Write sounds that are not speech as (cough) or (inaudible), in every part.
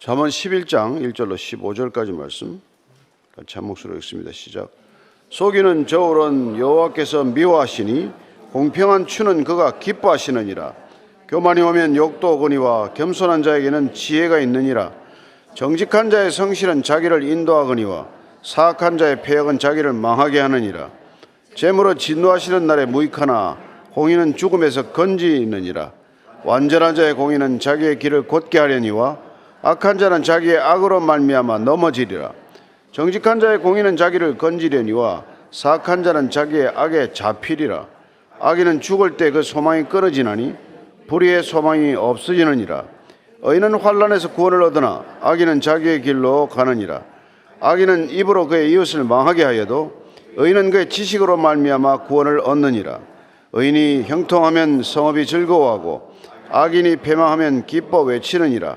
잠언 11장 1절로 15절까지 말씀 같이 한 목소리로 읽습니다. 시작. 속이는 저울은 여호와께서 미워하시니 공평한 추는 그가 기뻐하시느니라. 교만이 오면 욕도 오거니와 겸손한 자에게는 지혜가 있느니라. 정직한 자의 성실은 자기를 인도하거니와 사악한 자의 폐역은 자기를 망하게 하느니라. 재물로 진노하시는 날에 무익하나 공의는 죽음에서 건지느니라. 완전한 자의 공의는 자기의 길을 곧게 하려니와 악한 자는 자기의 악으로 말미암아 넘어지리라. 정직한 자의 공의는 자기를 건지려니와 사악한 자는 자기의 악에 잡히리라. 악인은 죽을 때 그 소망이 끊어지나니 불의의 소망이 없어지느니라. 의인은 환란에서 구원을 얻으나 악인은 자기의 길로 가느니라. 악인은 입으로 그의 이웃을 망하게 하여도 의인은 그의 지식으로 말미암아 구원을 얻느니라. 의인이 형통하면 성업이 즐거워하고 악인이 패망하면 기뻐 외치느니라.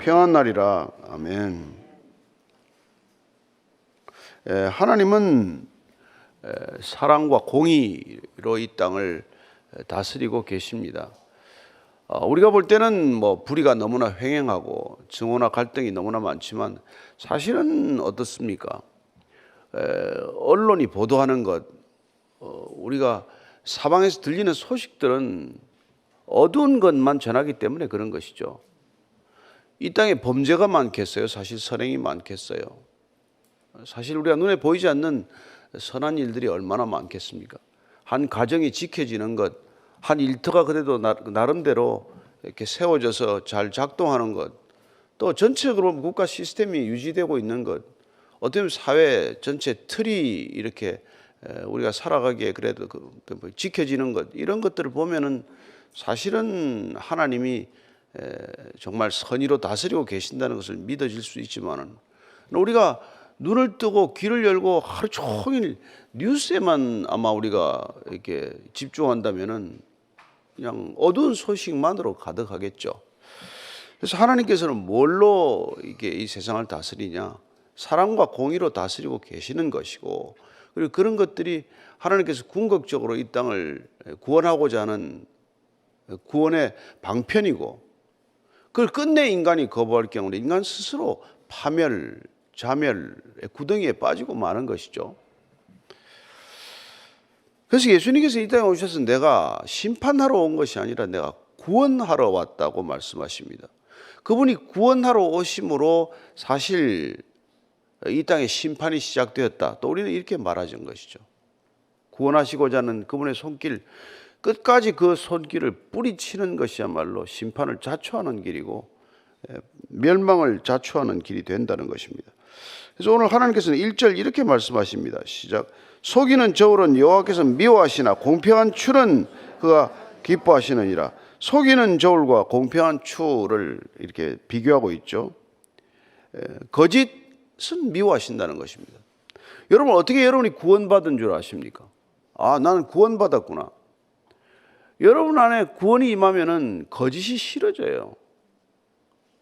평안 날이라. 아멘. 에, 하나님은 에, 사랑과 공의로 이 땅을 다스리고 계십니다. 어, 우리가 볼 때는 뭐 불의가 너무나 횡행하고 증오나 갈등이 너무나 많지만 사실은 어떻습니까? 에, 언론이 보도하는 것, 어, 우리가 사방에서 들리는 소식들은 어두운 것만 전하기 때문에 그런 것이죠. 이 땅에 범죄가 많겠어요? 사실 선행이 많겠어요? 사실 우리가 눈에 보이지 않는 선한 일들이 얼마나 많겠습니까? 한 가정이 지켜지는 것, 한 일터가 그래도 나, 나름대로 이렇게 세워져서 잘 작동하는 것, 또 전체적으로 국가 시스템이 유지되고 있는 것, 어떻게 보면 사회 전체 틀이 이렇게 에, 우리가 살아가기에 그래도 그, 그뭐 지켜지는 것 이런 것들을 보면은 사실은 하나님이 에, 정말 선의로 다스리고 계신다는 것을 믿어질 수 있지만은 우리가 눈을 뜨고 귀를 열고 하루 종일 뉴스에만 아마 우리가 이렇게 집중한다면은 그냥 어두운 소식만으로 가득하겠죠. 그래서 하나님께서는 뭘로 이게 이 세상을 다스리냐? 사랑과 공의로 다스리고 계시는 것이고 그리고 그런 것들이 하나님께서 궁극적으로 이 땅을 구원하고자 하는 구원의 방편이고 그걸 끝내 인간이 거부할 경우는 인간 스스로 파멸, 자멸의 구덩이에 빠지고 마는 것이죠. 그래서 예수님께서 이 땅에 오셔서 내가 심판하러 온 것이 아니라 내가 구원하러 왔다고 말씀하십니다. 그분이 구원하러 오심으로 사실 이 땅에 심판이 시작되었다. 또 우리는 이렇게 말하는 것이죠. 구원하시고자 하는 그분의 손길 끝까지 그 손길을 뿌리치는 것이야말로 심판을 자초하는 길이고 예, 멸망을 자초하는 길이 된다는 것입니다. 그래서 오늘 하나님께서는 1절 이렇게 말씀하십니다. 시작. 속이는 저울은 여호와께서 미워하시나 공평한 추는 그가 기뻐하시느니라. 속이는 저울과 공평한 추를 이렇게 비교하고 있죠. 에, 거짓은 미워하신다는 것입니다. 여러분 어떻게 여러분이 구원받은 줄 아십니까? 아, 나는 구원받았구나. 여러분 안에 구원이 임하면은 거짓이 싫어져요.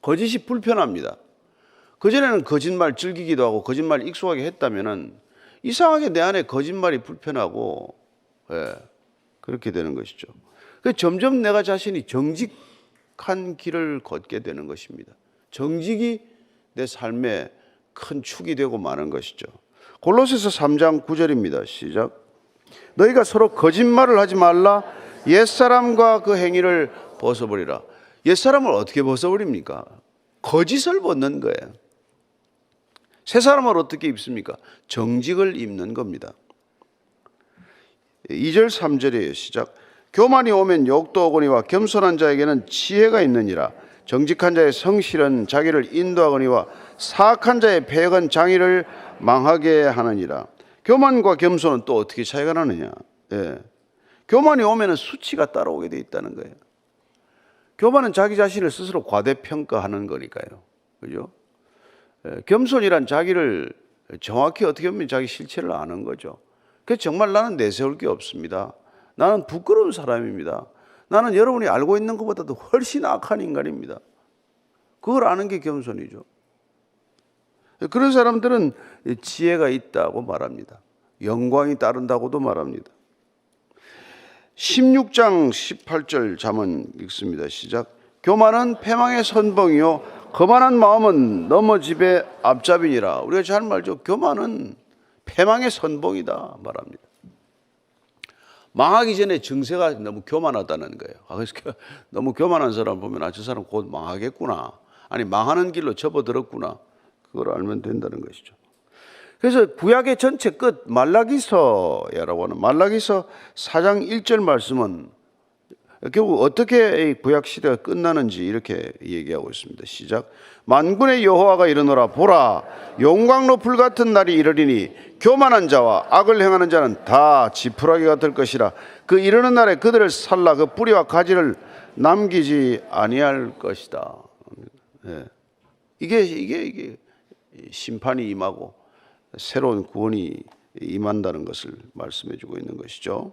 거짓이 불편합니다. 그전에는 거짓말 즐기기도 하고 거짓말 익숙하게 했다면은 이상하게 내 안에 거짓말이 불편하고 예, 그렇게 되는 것이죠. 그 점점 내가 자신이 정직한 길을 걷게 되는 것입니다. 정직이 내 삶의 큰 축이 되고 마는 것이죠. 골로새서 3장 9절입니다. 시작. 너희가 서로 거짓말을 하지 말라. 옛사람과 그 행위를 벗어버리라. 옛사람을 어떻게 벗어버립니까? 거짓을 벗는 거예요. 새 사람을 어떻게 입습니까? 정직을 입는 겁니다. 2절 3절이에요. 시작. 교만이 오면 욕도 오거니와 겸손한 자에게는 지혜가 있느니라. 정직한 자의 성실은 자기를 인도하거니와 사악한 자의 폐역은 장의를 망하게 하느니라. 교만과 겸손은 또 어떻게 차이가 나느냐? 예. 교만이 오면은 수치가 따라오게 돼 있다는 거예요. 교만은 자기 자신을 스스로 과대평가하는 거니까요. 그죠? 에, 겸손이란 자기를 정확히 어떻게 보면 자기 실체를 아는 거죠. 그 정말 나는 내세울 게 없습니다. 나는 부끄러운 사람입니다. 나는 여러분이 알고 있는 것보다도 훨씬 악한 인간입니다. 그걸 아는 게 겸손이죠. 그런 사람들은 지혜가 있다고 말합니다. 영광이 따른다고도 말합니다. 16장 18절 잠언 읽습니다. 시작. 교만은 패망의 선봉이요 거만한 마음은 넘어집의 앞잡이니라. 우리가 잘 말죠. 교만은 패망의 선봉이다 말합니다. 망하기 전에 증세가 너무 교만하다는 거예요. 아, 그래서 교- 너무 교만한 사람 보면 아, 저 사람 곧 망하겠구나. 아니, 망하는 길로 접어들었구나. 그걸 알면 된다는 것이죠. 그래서 구약의 전체 끝 말라기서야라고 하는 말라기서 4장 1절 말씀은 결국 어떻게 이 구약 시대가 끝나는지 이렇게 얘기하고 있습니다. 시작. 만군의 여호와가 이르노라 보라 용광로 불 같은 날이 이르리니 교만한 자와 악을 행하는 자는 다 지푸라기가 될 것이라 그 이르는 날에 그들을 살라 그 뿌리와 가지를 남기지 아니할 것이다. 예. 이게 이게 이게 심판이 임하고 새로운 구원이 임한다는 것을 말씀해 주고 있는 것이죠.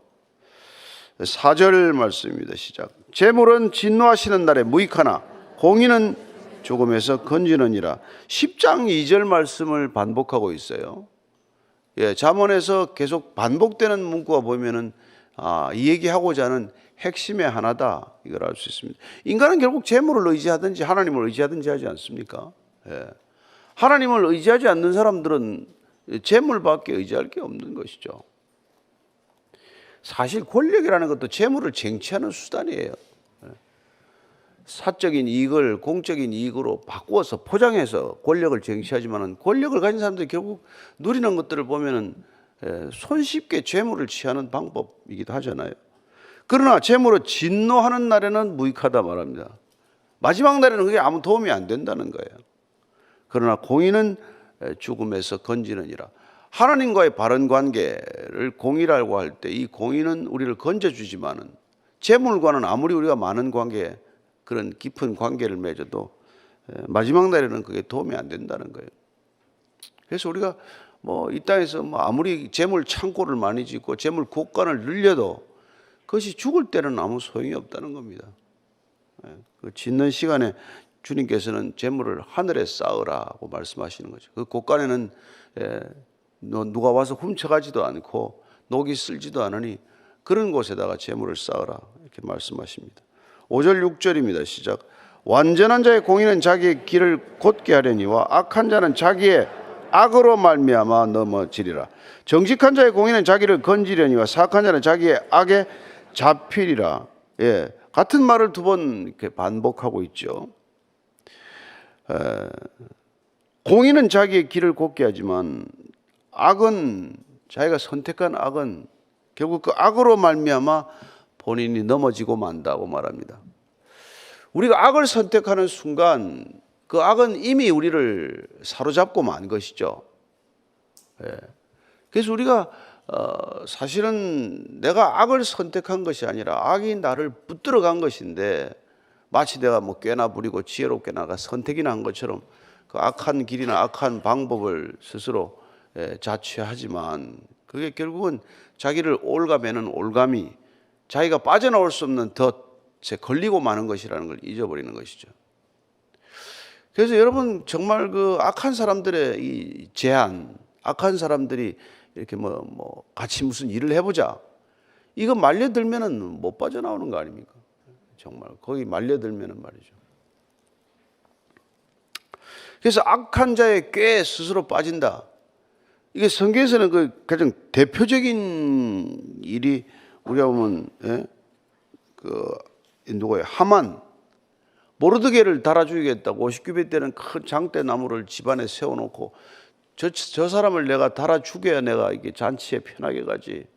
4절 말씀입니다. 시작. 재물은 진노하시는 날에 무익하나 공의는 조금에서 건지느니라. 10장 2절 말씀을 반복하고 있어요. 예, 잠언에서 계속 반복되는 문구가 보면은 아, 이 얘기하고자 하는 핵심의 하나다. 이걸 알 수 있습니다. 인간은 결국 재물을 의지하든지 하나님을 의지하든지 하지 않습니까? 예. 하나님을 의지하지 않는 사람들은 재물밖에 의지할 게 없는 것이죠. 사실 권력이라는 것도 재물을 쟁취하는 수단이에요. 사적인 이익을 공적인 이익으로 바꾸어서 포장해서 권력을 쟁취하지만은 권력을 가진 사람들이 결국 누리는 것들을 보면은 에, 손쉽게 재물을 취하는 방법이기도 하잖아요. 그러나 재물을 진노하는 날에는 무익하다 말합니다. 마지막 날에는 그게 아무 도움이 안 된다는 거예요. 그러나 공의는 죽음에서 건지느니라. 하나님과의 바른 관계를 공의라고 할 때 이 공의는 우리를 건져주지만은 재물과는 아무리 우리가 많은 관계 그런 깊은 관계를 맺어도 마지막 날에는 그게 도움이 안 된다는 거예요. 그래서 우리가 뭐 이 땅에서 뭐 아무리 재물 창고를 많이 짓고 재물 국간을 늘려도 그것이 죽을 때는 아무 소용이 없다는 겁니다. 그 짓는 시간에 주님께서는 재물을 하늘에 쌓으라고 말씀하시는 거죠. 그 곳간에는 누가 와서 훔쳐가지도 않고 녹이 쓸지도 않으니 그런 곳에다가 재물을 쌓으라 이렇게 말씀하십니다. 5절 6절입니다. 시작. 완전한 자의 공의는 자기의 길을 곧게 하려니와 악한 자는 자기의 악으로 말미암아 넘어지리라. 정직한 자의 공의는 자기를 건지려니와 사악한 자는 자기의 악에 잡히리라. 예, 같은 말을 두 번 이렇게 반복하고 있죠. 에, 공의는 자기의 길을 곧게 하지만 악은 자기가 선택한 악은 결국 그 악으로 말미암아 본인이 넘어지고 만다고 말합니다. 우리가 악을 선택하는 순간 그 악은 이미 우리를 사로잡고 만 것이죠. 예. 그래서 우리가 어, 사실은 내가 악을 선택한 것이 아니라 악이 나를 붙들어 간 것인데 마치 내가 뭐 꽤나 부리고 지혜롭게 나가 선택이나 한 것처럼 그 악한 길이나 악한 방법을 스스로 예, 자취하지만 그게 결국은 자기를 올가매는 올감이 자기가 빠져나올 수 없는 덫에 걸리고 마는 것이라는 걸 잊어버리는 것이죠. 그래서 여러분 정말 그 악한 사람들의 이 제한, 악한 사람들이 이렇게 뭐, 뭐 같이 무슨 일을 해보자. 이거 말려들면은 못 빠져나오는 거 아닙니까? 정말 거기 말려들면은 말이죠. 그래서 악한 자의 꾀에 스스로 빠진다. 이게 성경에서는 그 가장 대표적인 일이 우리가 보면 예? 그 누구예요? 하만 모르드게를 달아 죽이겠다고 50규빗 되는 큰 장대 나무를 집안에 세워놓고 저, 저 사람을 내가 달아 죽여야 내가 이게 잔치에 편하게 가지.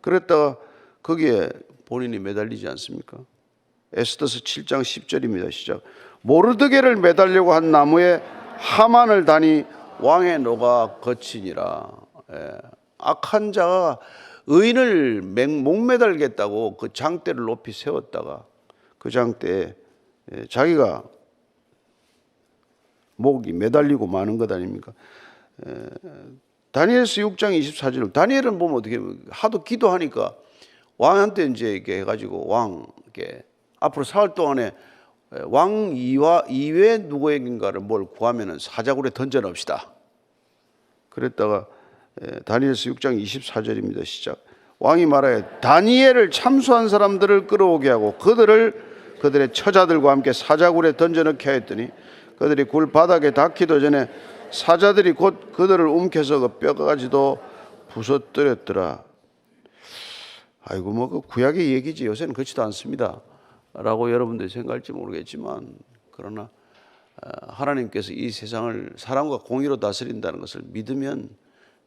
그랬다가 거기에 본인이 매달리지 않습니까? 에스더서 7장 10절입니다. 시작. 모르드게를 매달려고 한 나무에 하만을 다니 왕의 노가 거치니라. 예. 악한 자가 의인을 맹- 목매달겠다고 그 장대를 높이 세웠다가 그 장대에 예, 자기가 목이 매달리고 마는 것 아닙니까? 에, 다니엘서 6장 24절 다니엘은 보면 어떻게 하도 기도하니까 왕한테 이제 이렇게 해가지고 왕께 앞으로 사흘 동안에 왕 이와 이외 누구에겐가를 뭘 구하면은 사자굴에 던져 넣읍시다. 그랬다가 에, 다니엘서 6장 24절입니다. 시작. 왕이 말하여 다니엘을 참수한 사람들을 끌어오게 하고 그들을 그들의 처자들과 함께 사자굴에 던져 넣게 하였더니 그들이 굴 바닥에 닿기도 전에 사자들이 곧 그들을 움켜서 그 뼈가지도 부서뜨렸더라. 아이고 뭐 그 구약의 얘기지 요새는 그렇지도 않습니다. 라고 여러분들이 생각할지 모르겠지만 그러나 어, 하나님께서 이 세상을 사랑과 공의로 다스린다는 것을 믿으면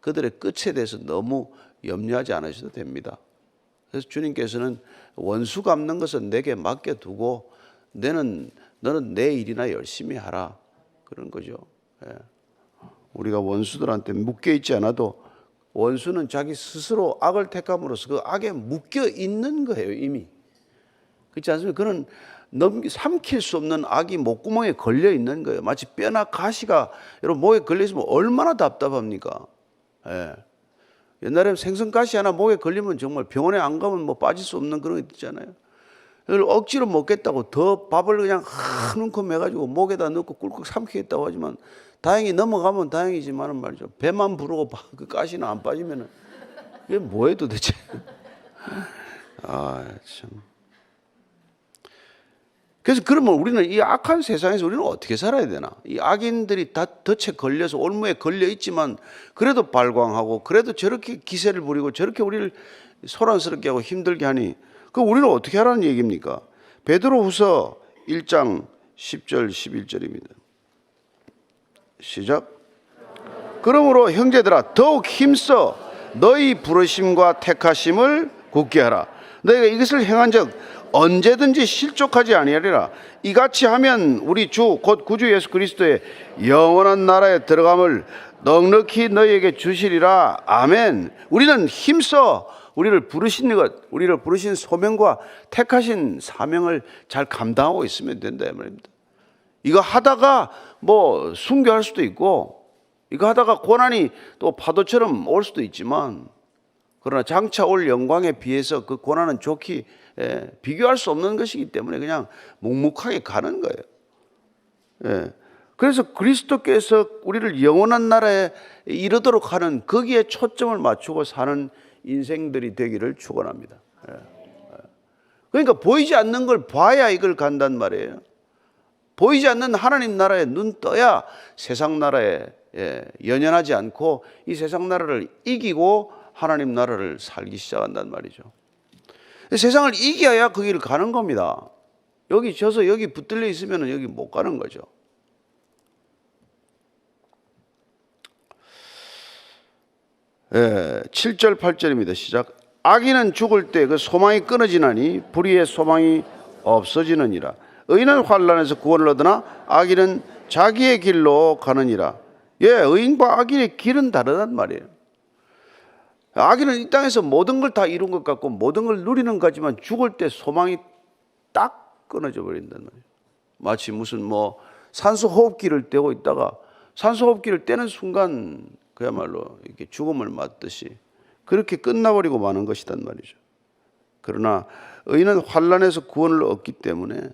그들의 끝에 대해서 너무 염려하지 않으셔도 됩니다. 그래서 주님께서는 원수 갚는 것은 내게 맡겨두고 너는 너는 내 일이나 열심히 하라 그런 거죠. 예. 우리가 원수들한테 묶여 있지 않아도 원수는 자기 스스로 악을 택함으로써 그 악에 묶여 있는 거예요 이미. 그렇지 않습니까? 그는 넘기 삼킬 수 없는 악이 목구멍에 걸려 있는 거예요. 마치 뼈나 가시가 여러분 목에 걸려 있으면 얼마나 답답합니까? 예. 옛날에 생선 가시 하나 목에 걸리면 정말 병원에 안 가면 뭐 빠질 수 없는 그런 거 있잖아요. 그걸 억지로 먹겠다고 더 밥을 그냥 한 움큼 해가지고 목에다 넣고 꿀꺽 삼키겠다고 하지만 다행히 넘어가면 다행이지만은 말이죠. 배만 부르고 바- 그 가시는 안 빠지면은 이게 뭐예요 도대체? (laughs) 아 참. 그래서 그러면 우리는 이 악한 세상에서 우리는 어떻게 살아야 되나? 이 악인들이 다 덫에 걸려서 올무에 걸려 있지만 그래도 발광하고 그래도 저렇게 기세를 부리고 저렇게 우리를 소란스럽게 하고 힘들게 하니 그 우리는 어떻게 하라는 얘기입니까? 베드로후서 1장 10절 11절입니다. 시작. 그러므로 형제들아 더욱 힘써 너희 부르심과 택하심을 굳게 하라. 너희가 이것을 행한즉 언제든지 실족하지 아니하리라. 이같이 하면 우리 주 곧 구주 예수 그리스도의 영원한 나라에 들어감을 넉넉히 너희에게 주시리라. 아멘. 우리는 힘써 우리를 부르신 것, 우리를 부르신 소명과 택하신 사명을 잘 감당하고 있으면 된다 이 말입니다. 이거 하다가 뭐 순교할 수도 있고 이거 하다가 고난이 또 파도처럼 올 수도 있지만 그러나 장차 올 영광에 비해서 그 고난은 좋게 예, 비교할 수 없는 것이기 때문에 그냥 묵묵하게 가는 거예요. 예. 그래서 그리스도께서 우리를 영원한 나라에 이르도록 하는 거기에 초점을 맞추고 사는 인생들이 되기를 축원합니다. 예. 예. 그러니까 보이지 않는 걸 봐야 이걸 간단 말이에요. 보이지 않는 하나님 나라에 눈 떠야 세상 나라에 예, 연연하지 않고 이 세상 나라를 이기고 하나님 나라를 살기 시작한단 말이죠. 세상을 이겨야 그 길을 가는 겁니다. 여기 져서 여기 붙들려 있으면 여기 못 가는 거죠. 예, 7절 8절입니다. 시작. 악인은 죽을 때 그 소망이 끊어지나니 불의의 소망이 없어지느니라. 의인은 환란에서 구원을 얻으나 악인은 자기의 길로 가느니라. 예, 의인과 악인의 길은 다르단 말이에요. 악인은 이 땅에서 모든 걸 다 이룬 것 같고 모든 걸 누리는 거지만 죽을 때 소망이 딱 끊어져 버린단 말이에요. 마치 무슨 뭐 산소 호흡기를 떼고 있다가 산소 호흡기를 떼는 순간 그야말로 이렇게 죽음을 맞듯이 그렇게 끝나버리고 마는 것이단 말이죠. 그러나 의인은 환란에서 구원을 얻기 때문에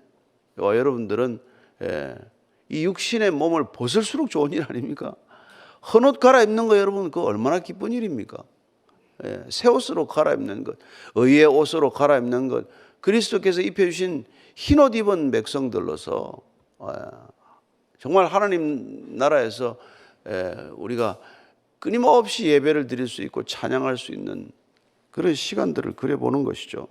와, 여러분들은 예, 이 육신의 몸을 벗을수록 좋은 일 아닙니까? 헌옷 갈아입는 거 여러분 그 얼마나 기쁜 일입니까? 예, 새 옷으로 갈아입는 것, 의의 옷으로 갈아입는 것, 그리스도께서 입혀주신 흰옷 입은 백성들로서 예, 정말 하나님 나라에서 예, 우리가 끊임없이 예배를 드릴 수 있고 찬양할 수 있는 그런 시간들을 그려보는 것이죠.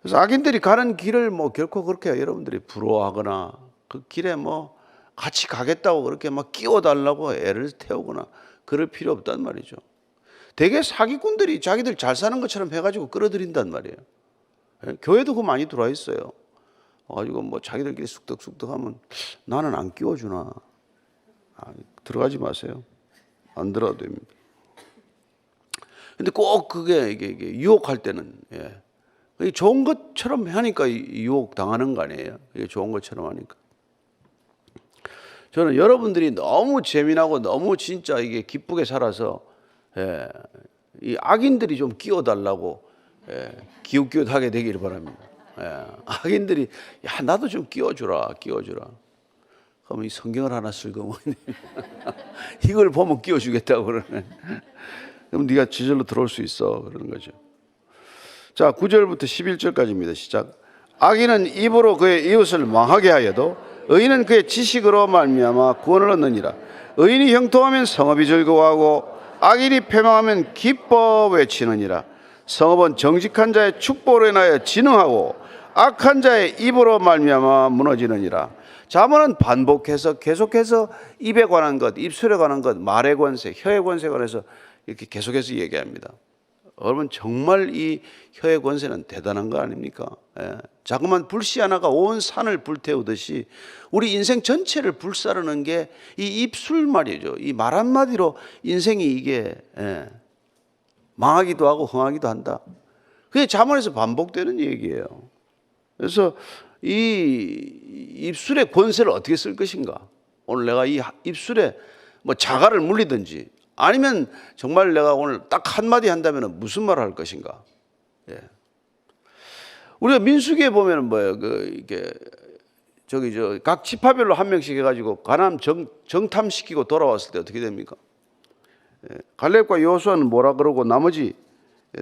그래서 악인들이 가는 길을 뭐 결코 그렇게 여러분들이 부러워하거나 그 길에 뭐 같이 가겠다고 그렇게 막 끼워달라고 애를 태우거나 그럴 필요 없단 말이죠. 대개 사기꾼들이 자기들 잘 사는 것처럼 해가지고 끌어들인단 말이에요. 예, 교회도 그거 많이 들어와 있어요. 가지고 뭐 자기들끼리 쑥덕쑥덕 하면 나는 안 끼워주나. 아, 들어가지 마세요. 안 들어도 됩니다. 근데 꼭 그게 이게, 이게 유혹할 때는 예. 좋은 것처럼 하니까 유혹 당하는 거 아니에요. 이게 좋은 것처럼 하니까. 저는 여러분들이 너무 재미나고 너무 진짜 이게 기쁘게 살아서 예, 이 악인들이 좀 끼워달라고 예, 기웃기웃하게 되기를 바랍니다. 예, 악인들이 야 나도 좀 끼워주라, 끼워주라. 그러면 이 성경을 하나 쓸거면 (laughs) 이걸 보면 끼워주겠다고 그러네. 그럼 네가 지절로 들어올 수 있어 그러는 거죠. 자, 9절부터 11절까지입니다. 시작. 악인은 입으로 그의 이웃을 망하게 하여도 의인은 그의 지식으로 말미암아 구원을 얻느니라. 의인이 형통하면 성읍이 즐거워하고 악인이 패망하면 기뻐 외치느니라. 성읍은 정직한 자의 축복으로 인하여 진흥하고 악한 자의 입으로 말미암아 무너지느니라. 자문은 반복해서 계속해서 입에 관한 것, 입술에 관한 것, 말의 권세, 혀의 권세에 관해서 이렇게 계속해서 얘기합니다. 여러분 정말 이 혀의 권세는 대단한 거 아닙니까? 예. 자그만 불씨 하나가 온 산을 불태우듯이 우리 인생 전체를 불사르는 게 이 입술 말이죠. 이 말 한마디로 인생이 이게 예. 망하기도 하고 흥하기도 한다. 그게 자문에서 반복되는 얘기예요. 그래서 이 입술의 권세를 어떻게 쓸 것인가? 오늘 내가 이 입술에 뭐 자갈을 물리든지 아니면 정말 내가 오늘 딱 한마디 한다면 무슨 말을 할 것인가? 예. 우리가 민수기에 보면 뭐예요? 그 이게 저기 저 각 지파별로 한 명씩 해가지고 가나안 정, 정탐시키고 돌아왔을 때 어떻게 됩니까? 예. 갈렙과 여호수아는 뭐라 그러고 나머지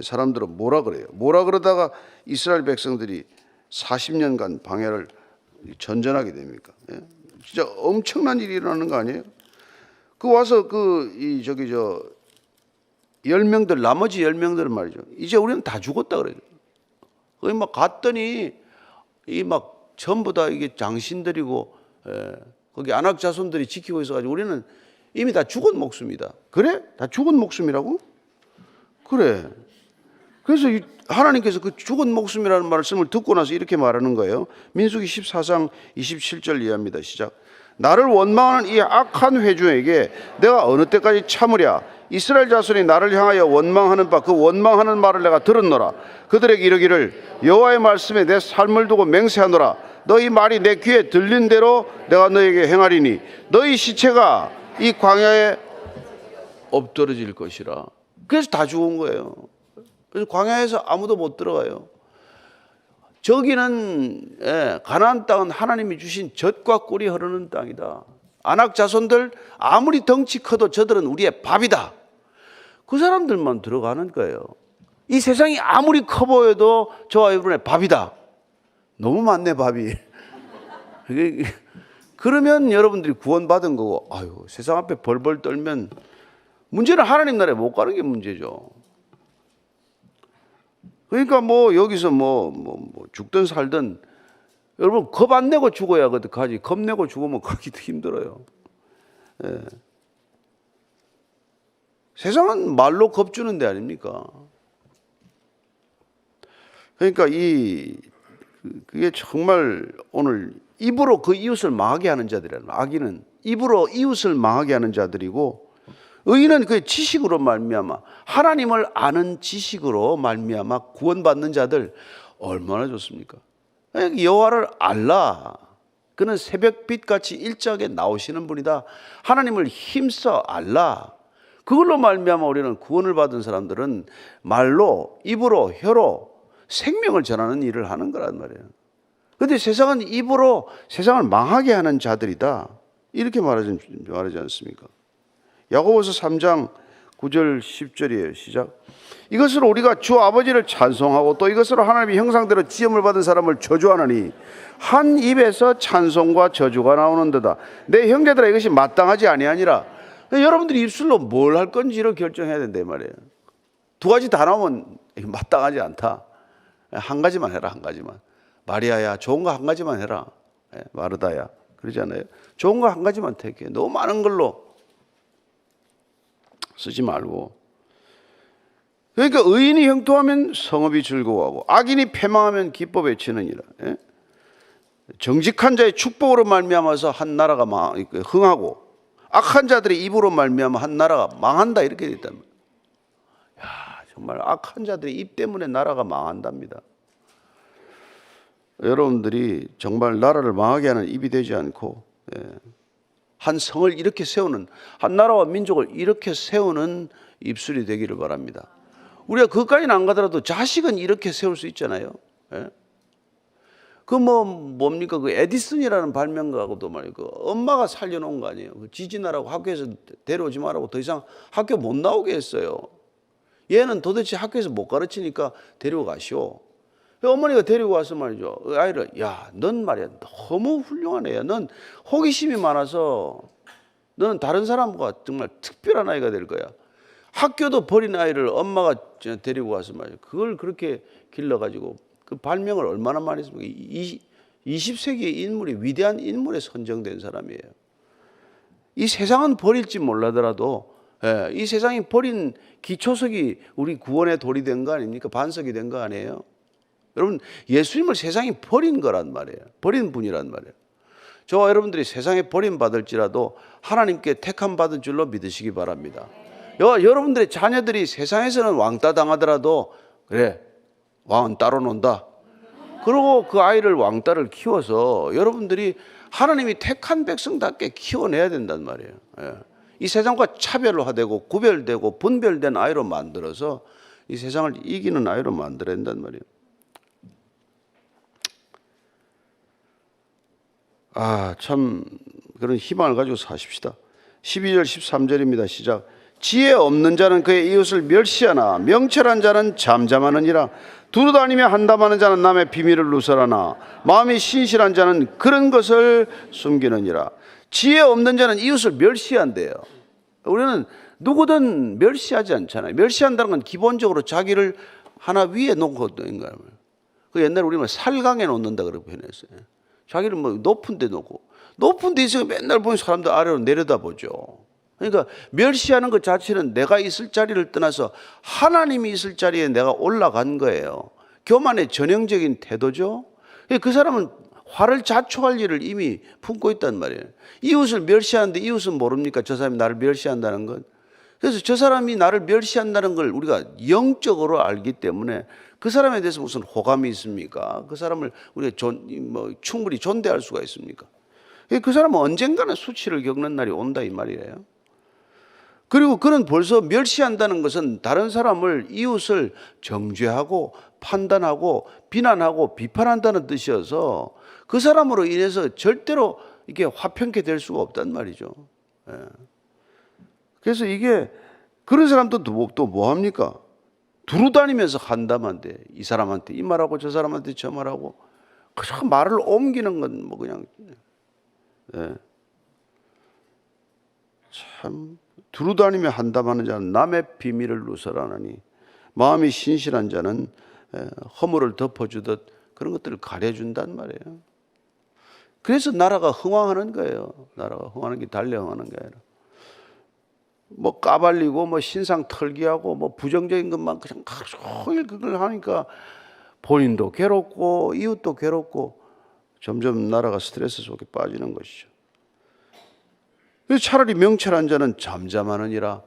사람들은 뭐라 그래요? 뭐라 그러다가 이스라엘 백성들이 40년간 방해를 전전하게 됩니까? 예? 진짜 엄청난 일이 일어나는 거 아니에요? 그 와서 그 이 저기 저 열 명들 나머지 열 명들은 말이죠. 이제 우리는 다 죽었다 그래요. 거기 막 갔더니 이 막 전부 다 이게 장신들이고 에, 거기 안악 자손들이 지키고 있어가지고 우리는 이미 다 죽은 목숨이다. 그래? 다 죽은 목숨이라고? 그래. 그래서 이 하나님께서 그 죽은 목숨이라는 말씀을 듣고 나서 이렇게 말하는 거예요. 민수기 14장 27절 이해합니다. 시작. 나를 원망하는 이 악한 회중에게 내가 어느 때까지 참으랴? 이스라엘 자손이 나를 향하여 원망하는 바 그 원망하는 말을 내가 들었노라. 그들에게 이르기를 여호와의 말씀에 내 삶을 두고 맹세하노라. 너희 말이 내 귀에 들린 대로 내가 너에게 행하리니 너희 시체가 이 광야에 엎드러질 것이라. 그래서 다 죽은 거예요. 그래서 광야에서 아무도 못 들어가요. 저기는 예, 가나안 땅은 하나님이 주신 젖과 꿀이 흐르는 땅이다. 안악 자손들 아무리 덩치 커도 저들은 우리의 밥이다. 그 사람들만 들어가는 거예요. 이 세상이 아무리 커 보여도 저와 여러분의 밥이다. 너무 많네 밥이. (laughs) 그러면 여러분들이 구원받은 거고, 아유 세상 앞에 벌벌 떨면 문제는 하나님 나라에 못 가는 게 문제죠. 그러니까 뭐 여기서 뭐, 뭐, 뭐 죽든 살든 여러분 겁 안 내고 죽어야 그득하지 겁 내고 죽으면 그러기도 힘들어요. 예. 세상은 말로 겁 주는 데 아닙니까? 그러니까 이 그- 그게 정말 오늘 입으로 그 이웃을 망하게 하는 자들이라는 악인은 입으로 이웃을 망하게 하는 자들이고 의인은 그 지식으로 말미암아 하나님을 아는 지식으로 말미암아 구원받는 자들 얼마나 좋습니까? 여호와를 알라. 그는 새벽빛 같이 일정하게 나오시는 분이다. 하나님을 힘써 알라. 그걸로 말미암아 우리는 구원을 받은 사람들은 말로 입으로 혀로 생명을 전하는 일을 하는 거란 말이에요. 그런데 세상은 입으로 세상을 망하게 하는 자들이다. 이렇게 말하지, 말하지 않습니까? 야고보서 3장 9절 10절이에요. 시작. 이것으로 우리가 주 아버지를 찬송하고 또 이것으로 하나님의 형상대로 지음을 받은 사람을 저주하느니 한 입에서 찬송과 저주가 나오는도다. 내 형제들아 이것이 마땅하지 아니하니라. 여러분들이 입술로 뭘 할 건지를 결정해야 된다 이 말이에요. 두 가지 다 나오면 마땅하지 않다. 한 가지만 해라 한 가지만. 마리아야 좋은 거 한 가지만 해라. 예, 마르다야 그러지 않아요? 좋은 거 한 가지만 택해. 너무 많은 걸로 쓰지 말고. 그러니까 의인이 형통하면 성읍이 즐거워하고 악인이 패망하면 기뻐 외치느니라. 예? 정직한 자의 축복으로 말미암아서 한 나라가 망, 흥하고 악한 자들의 입으로 말미암아 한 나라가 망한다 이렇게 됐단 말이야. 야, 정말 악한 자들의 입 때문에 나라가 망한답니다. 여러분들이 정말 나라를 망하게 하는 입이 되지 않고 예. 한 성을 이렇게 세우는 한 나라와 민족을 이렇게 세우는 입술이 되기를 바랍니다. 우리가 그까지는 안 가더라도 자식은 이렇게 세울 수 있잖아요. 예? 그뭐 뭡니까 그 에디슨이라는 발명가하고도 말이고 그 엄마가 살려놓은 거 아니에요. 그 지진하라고 학교에서 데려오지 말라고 더 이상 학교 못 나오게 했어요. 얘는 도대체 학교에서 못 가르치니까 데려가시오. 그 어머니가 데리고 와서 말이죠. 그 아이를 야, 넌 말이야 너무 훌륭한 애야. 넌 호기심이 많아서 너는 다른 사람과 정말 특별한 아이가 될 거야. 학교도 버린 아이를 엄마가 데리고 와서 말이죠. 그걸 그렇게 길러가지고 그 발명을 얼마나 많이 했습니까? 이 20 세기의 인물이 위대한 인물에 선정된 사람이에요. 이 세상은 버릴지 몰라더라도 예, 이 세상이 버린 기초석이 우리 구원의 돌이 된 거 아닙니까? 반석이 된 거 아니에요? 여러분 예수님을 세상이 버린 거란 말이에요. 버린 분이란 말이에요. 저와 여러분들이 세상에 버림받을지라도 하나님께 택함 받은 줄로 믿으시기 바랍니다. 여, 여러분들의 자녀들이 세상에서는 왕따 당하더라도 그래 왕은 따로 논다. 그리고 그 아이를 왕따를 키워서 여러분들이 하나님이 택한 백성답게 키워내야 된단 말이에요. 예. 이 세상과 차별화되고 구별되고 분별된 아이로 만들어서 이 세상을 이기는 아이로 만들어야 된단 말이에요. 아, 참 그런 희망을 가지고 사십시다. 12절 13절입니다. 시작. 지혜 없는 자는 그의 이웃을 멸시하나 명철한 자는 잠잠하느니라. 두루 다니며 한담하는 자는 남의 비밀을 누설하나 마음이 신실한 자는 그런 것을 숨기느니라. 지혜 없는 자는 이웃을 멸시한대요. 우리는 누구든 멸시하지 않잖아요. 멸시한다는 건 기본적으로 자기를 하나 위에 놓고 있는 거예요. 그 옛날에 우리는 살강에 놓는다 그러고 표현했어요. 자기를 뭐 높은 데 놓고 높은 데 있으면 맨날 보는 사람들 아래로 내려다보죠. 그러니까 멸시하는 것 자체는 내가 있을 자리를 떠나서 하나님이 있을 자리에 내가 올라간 거예요. 교만의 전형적인 태도죠. 그 사람은 화를 자초할 일을 이미 품고 있단 말이에요. 이웃을 멸시하는데 이웃은 모릅니까? 저 사람이 나를 멸시한다는 건. 그래서 저 사람이 나를 멸시한다는 걸 우리가 영적으로 알기 때문에 그 사람에 대해서 무슨 호감이 있습니까? 그 사람을 우리가 존, 뭐 충분히 존대할 수가 있습니까? 그 사람은 언젠가는 수치를 겪는 날이 온다 이 말이에요. 그리고 그는 벌써 멸시한다는 것은 다른 사람을 이웃을 정죄하고 판단하고 비난하고 비판한다는 뜻이어서 그 사람으로 인해서 절대로 이게 화평케 될 수가 없단 말이죠. 예. 그래서 이게 그런 사람도 또 뭐 합니까? 두루 다니면서 한담한데 이 사람한테 이 말하고 저 사람한테 저 말하고 그냥 말을 옮기는 건 뭐 그냥 예. 참 두루 다니며 한담하는 자는 남의 비밀을 누설하느니 마음이 신실한 자는 예, 허물을 덮어주듯 그런 것들을 가려준단 말이에요. 그래서 나라가 흥왕하는 거예요. 나라가 흥하는 게 달려 흥하는 게 아니라. 뭐 까발리고 뭐 신상 털기하고 뭐 부정적인 것만 그냥 하루 종일 그걸 하니까 본인도 괴롭고 이웃도 괴롭고 점점 나라가 스트레스 속에 빠지는 것이죠. 차라리 명철한 자는 잠잠하느니라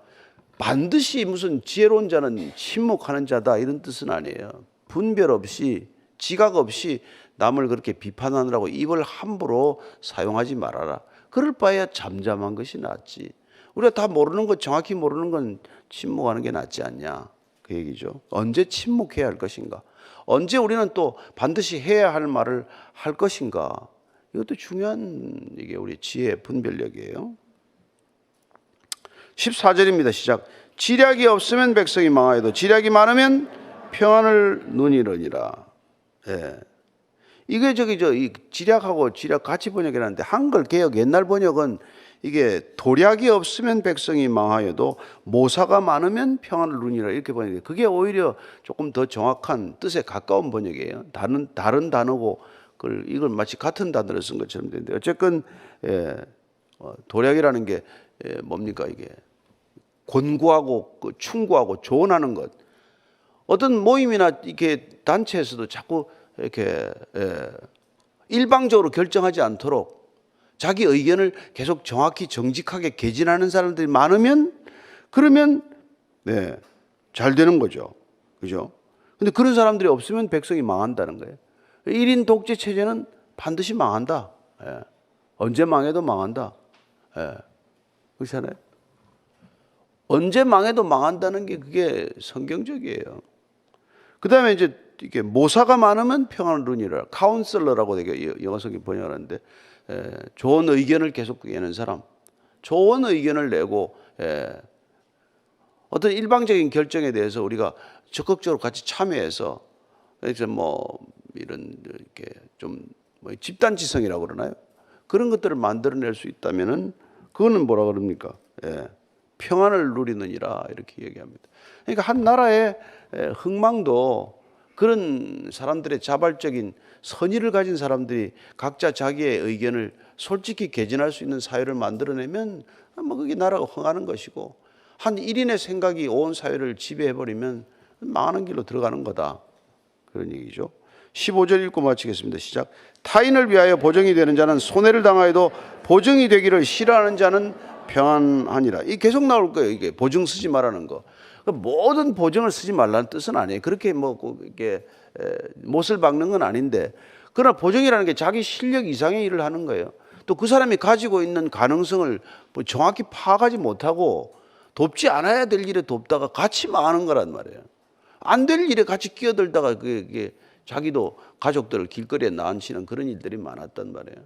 반드시 무슨 지혜로운 자는 침묵하는 자다 이런 뜻은 아니에요. 분별 없이 지각 없이 남을 그렇게 비판하느라고 입을 함부로 사용하지 말아라. 그럴 바에야 잠잠한 것이 낫지. 우리가 다 모르는 것 정확히 모르는 건 침묵하는 게 낫지 않냐 그 얘기죠. 언제 침묵해야 할 것인가? 언제 우리는 또 반드시 해야 할 말을 할 것인가? 이것도 중요한 이게 우리 지혜 분별력이에요. 14절입니다. 시작. 지략이 없으면 백성이 망하여도 지략이 많으면 평안을 누리느니라. 예. 이게 저기 저 이 지략하고 지략 같이 번역해놨는데 한글 개혁 옛날 번역은 이게 도략이 없으면 백성이 망하여도 모사가 많으면 평안을 누리라 이렇게 번역해. 그게 오히려 조금 더 정확한 뜻에 가까운 번역이에요. 다른 다른 단어고 그걸 이걸 마치 같은 단어를 쓴 것처럼 되는데 어쨌건 예, 어, 도략이라는 게 예, 뭡니까 이게 권고하고 그 충고하고 조언하는 것. 어떤 모임이나 이렇게 단체에서도 자꾸 이렇게 예, 일방적으로 결정하지 않도록 자기 의견을 계속 정확히 정직하게 개진하는 사람들이 많으면 그러면 네, 잘 되는 거죠. 그죠? 근데 그런 사람들이 없으면 백성이 망한다는 거예요. 1인 독재 체제는 반드시 망한다. 예. 언제 망해도 망한다. 예. 그렇잖아요. 언제 망해도 망한다는 게 그게 성경적이에요. 그 다음에 이제 이게 모사가 많으면 평안을 누리라. 카운슬러라고 되게 영어 성경 번역하는데 에, 좋은 의견을 계속 내는 사람, 좋은 의견을 내고 에, 어떤 일방적인 결정에 대해서 우리가 적극적으로 같이 참여해서 그래서 뭐 이런 이렇게 좀 뭐 집단지성이라고 그러나요? 그런 것들을 만들어낼 수 있다면은 그거는 뭐라 그럽니까? 예, 평안을 누리느니라 이렇게 얘기합니다. 그러니까 한 나라의 에, 흥망도 그런 사람들의 자발적인 선의를 가진 사람들이 각자 자기의 의견을 솔직히 개진할 수 있는 사회를 만들어내면 뭐 그게 나라가 흥하는 것이고 한 1인의 생각이 온 사회를 지배해 버리면 망하는 길로 들어가는 거다. 그런 얘기죠. 15절 읽고 마치겠습니다. 시작. 타인을 위하여 보정이 되는 자는 손해를 당하여도 보정이 되기를 싫어하는 자는 평안하니라. 이 계속 나올 거예요. 이게 보증 쓰지 말라는 거. 그 모든 보증을 쓰지 말라는 뜻은 아니에요. 그렇게 뭐꼭 이렇게 에, 못을 박는 건 아닌데 그러나 보증이라는 게 자기 실력 이상의 일을 하는 거예요. 또 그 사람이 가지고 있는 가능성을 뭐 정확히 파악하지 못하고 돕지 않아야 될 일에 돕다가 같이 망하는 거란 말이에요. 안 될 일에 같이 끼어들다가 그게 자기도 가족들을 길거리에 나앉히는 그런 일들이 많았단 말이에요.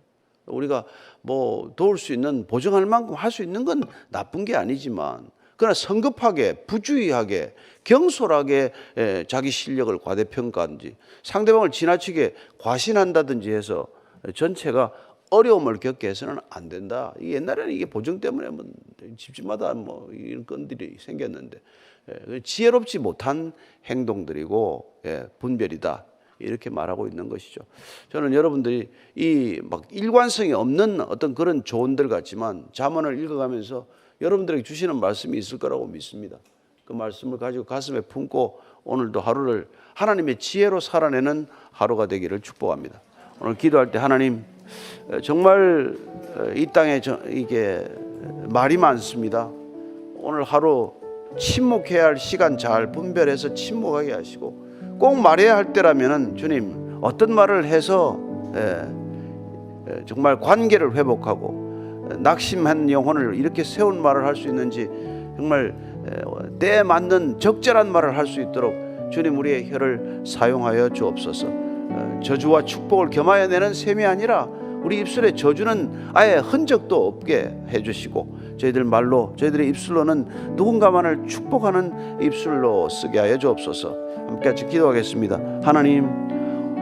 우리가 뭐 도울 수 있는 보증할 만큼 할 수 있는 건 나쁜 게 아니지만 그러나 성급하게 부주의하게 경솔하게 에, 자기 실력을 과대평가한지 상대방을 지나치게 과신한다든지 해서 전체가 어려움을 겪게 해서는 안 된다. 이 옛날에는 이게 보증 때문에 뭐 집집마다 뭐 이런 건들이 생겼는데 예, 지혜롭지 못한 행동들이고 예, 분별이다. 이렇게 말하고 있는 것이죠. 저는 여러분들이 이 막 일관성이 없는 어떤 그런 조언들 같지만 자문을 읽어가면서 여러분들에게 주시는 말씀이 있을 거라고 믿습니다. 그 말씀을 가지고 가슴에 품고 오늘도 하루를 하나님의 지혜로 살아내는 하루가 되기를 축복합니다. 오늘 기도할 때 하나님 정말 이 땅에 이게 말이 많습니다. 오늘 하루 침묵해야 할 시간 잘 분별해서 침묵하게 하시고 꼭 말해야 할 때라면은 주님 어떤 말을 해서 정말 관계를 회복하고 낙심한 영혼을 이렇게 세운 말을 할 수 있는지 정말 예, 때에 맞는 적절한 말을 할 수 있도록 주님 우리의 혀를 사용하여 주옵소서. 어, 저주와 축복을 겸하여 내는 셈이 아니라 우리 입술에 저주는 아예 흔적도 없게 해주시고 저희들 말로 저희들의 입술로는 누군가만을 축복하는 입술로 쓰게 하여 주옵소서. 함께 같이 기도하겠습니다. 하나님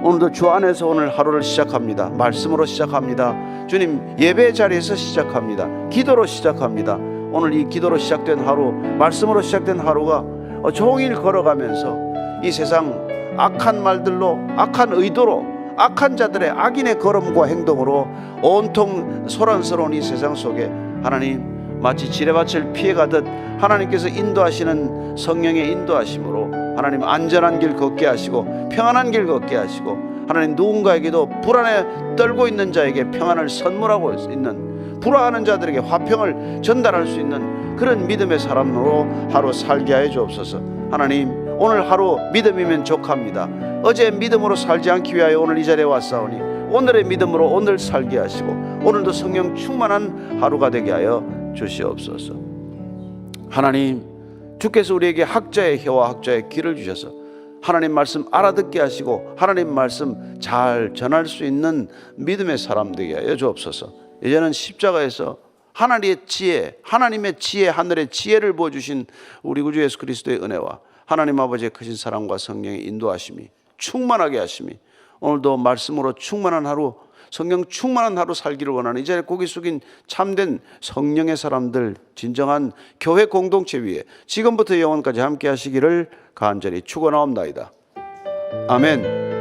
오늘도 주 안에서 오늘 하루를 시작합니다. 말씀으로 시작합니다. 주님 예배 자리에서 시작합니다. 기도로 시작합니다. 오늘 이 기도로 시작된 하루, 말씀으로 시작된 하루가 어, 종일 걸어가면서 이 세상 악한 말들로, 악한 의도로, 악한 자들의 악인의 걸음과 행동으로 온통 소란스러운 이 세상 속에 하나님 마치 지뢰밭을 피해가듯 하나님께서 인도하시는 성령의 인도하심으로 하나님 안전한 길 걷게 하시고 평안한 길 걷게 하시고 하나님 누군가에게도 불안에 떨고 있는 자에게 평안을 선물하고 있는 불화하는 자들에게 화평을 전달할 수 있는 그런 믿음의 사람으로 하루 살게 하여 주옵소서. 하나님 오늘 하루 믿음이면 족합니다. 어제 믿음으로 살지 않기 위하여 오늘 이 자리에 왔사오니 오늘의 믿음으로 오늘 살게 하시고 오늘도 성령 충만한 하루가 되게 하여 주시옵소서. 하나님 주께서 우리에게 학자의 혀와 학자의 귀를 주셔서 하나님 말씀 알아듣게 하시고 하나님 말씀 잘 전할 수 있는 믿음의 사람 되게 하여 주옵소서. 이제는 십자가에서 하나님의 지혜, 하나님의 지혜, 하늘의 지혜를 부어주신 우리 구주 예수 그리스도의 은혜와 하나님 아버지의 크신 사랑과 성령의 인도하심이 충만하게 하심이 오늘도 말씀으로 충만한 하루 성령 충만한 하루 살기를 원하는 이 자리에 고개 숙인 참된 성령의 사람들 진정한 교회 공동체 위에 지금부터 영원까지 함께 하시기를 간절히 축원하옵나이다. 아멘.